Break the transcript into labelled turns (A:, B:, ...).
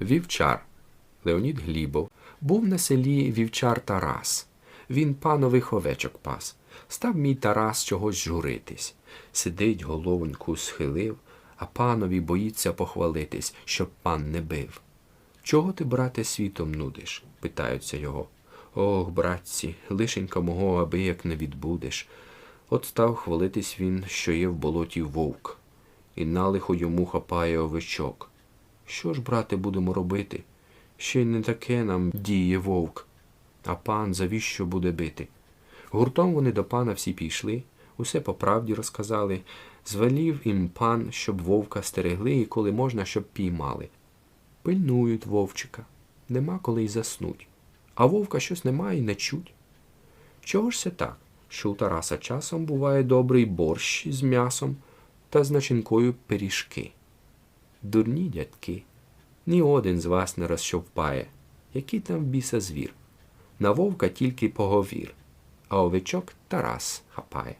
A: Вівчар Леонід Глібов був на селі вівчар Тарас. Він панових овечок пас. Став мій Тарас чогось журитись. Сидить, головоньку схилив, а панові боїться похвалитись, щоб пан не бив. Чого ти, брате, світом нудиш? питаються його. Ох, братці, лишенька мого аби як не відбудеш. От став хвалитись він, що є в болоті вовк, і налихо йому хапає овечок. Що ж, брате, будемо робити? Ще й не таке нам діє вовк. А пан завіщо буде бити? Гуртом вони до пана всі пішли, усе по правді розказали. Звелів їм пан, щоб вовка стерегли і коли можна, щоб піймали. Пильнують вовчика, нема коли й заснуть. А вовка щось немає й не чуть. Чого ж це так, що у Тараса часом буває добрий борщ з м'ясом та з начинкою пиріжки? Дурні дядьки, ні один з вас не розщовпає, який там біса звір. На вовка тільки поговір, а овечок Тарас хапає.